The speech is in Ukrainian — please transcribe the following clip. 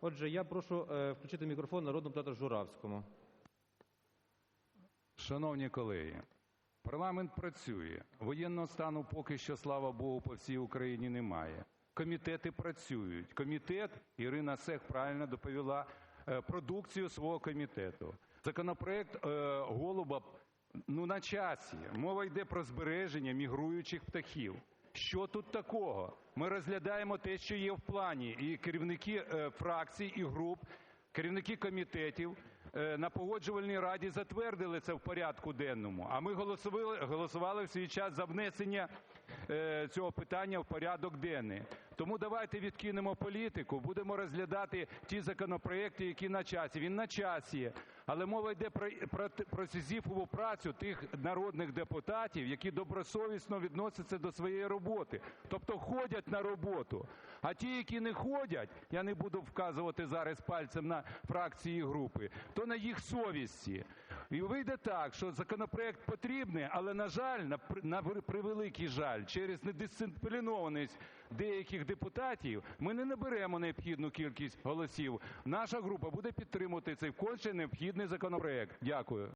Отже, я прошу е, включити мікрофон народному депутату Журавському. Шановні колеги, парламент працює. Воєнного стану поки що, слава Богу, по всій Україні немає. Комітети працюють. Комітет, Ірина Сех правильно доповіла е, продукцію свого комітету. Законопроект е, Голуба ну, на часі. Мова йде про збереження мігруючих птахів. Що тут такого? Ми розглядаємо те, що є в плані, і керівники е, фракцій і груп Керівники комітетів е, на Погоджувальній раді затвердили це в порядку денному, а ми голосували голосували в свій час за внесення е, цього питання в порядок денний. Тому давайте відкинемо політику, будемо розглядати ті законопроекти, які на часі. Він на часі, але мова йде про про, сизіфову працю тих народних депутатів, які добросовісно відносяться до своєї роботи, тобто ходять на роботу. А ті, які не ходять, я не буду вказувати зараз пальцем на фракції і групи, то на їх совісті. І вийде так, що законопроект потрібний, але, на жаль, на на превеликий жаль, через недисциплінованість деяких депутатів ми не наберемо необхідну кількість голосів. Наша група буде підтримувати цей конче необхідний законопроект. Дякую.